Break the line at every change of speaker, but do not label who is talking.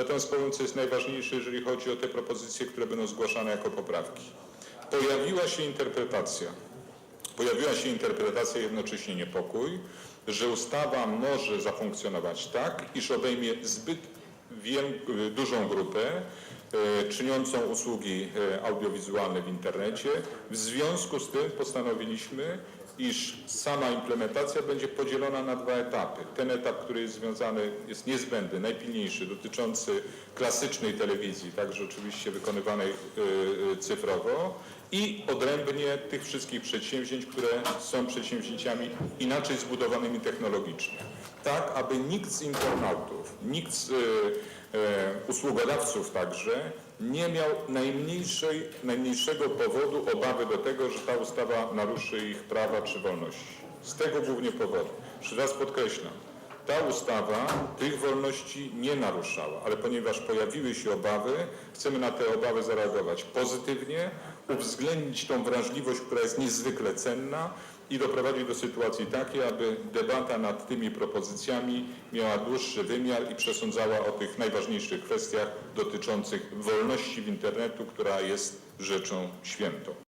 Natomiast powiem, co jest najważniejsze, jeżeli chodzi o te propozycje, które będą zgłaszane jako poprawki. Pojawiła się interpretacja, pojawiła się interpretacja, jednocześnie niepokój, że ustawa może zafunkcjonować tak, iż obejmie zbyt dużą grupę e, czyniącą usługi e, audiowizualne w internecie. W związku z tym postanowiliśmy, iż sama implementacja będzie podzielona na dwa etapy. Ten etap, który jest związany, jest niezbędny, najpilniejszy, dotyczący klasycznej telewizji, także oczywiście wykonywanej e, e, cyfrowo i odrębnie tych wszystkich przedsięwzięć, które są przedsięwzięciami inaczej zbudowanymi technologicznie. Tak, aby nikt z internautów, nikt z e, usługodawców także nie miał najmniejszej, najmniejszego powodu obawy do tego, że ta ustawa naruszy ich prawa czy wolności. Z tego głównie powodu. Jeszcze raz podkreślam, ta ustawa tych wolności nie naruszała, ale ponieważ pojawiły się obawy, chcemy na te obawy zareagować pozytywnie, uwzględnić tą wrażliwość, która jest niezwykle cenna i doprowadzić do sytuacji takiej, aby debata nad tymi propozycjami miała dłuższy wymiar i przesądzała o tych najważniejszych kwestiach dotyczących wolności w internetu, która jest rzeczą świętą.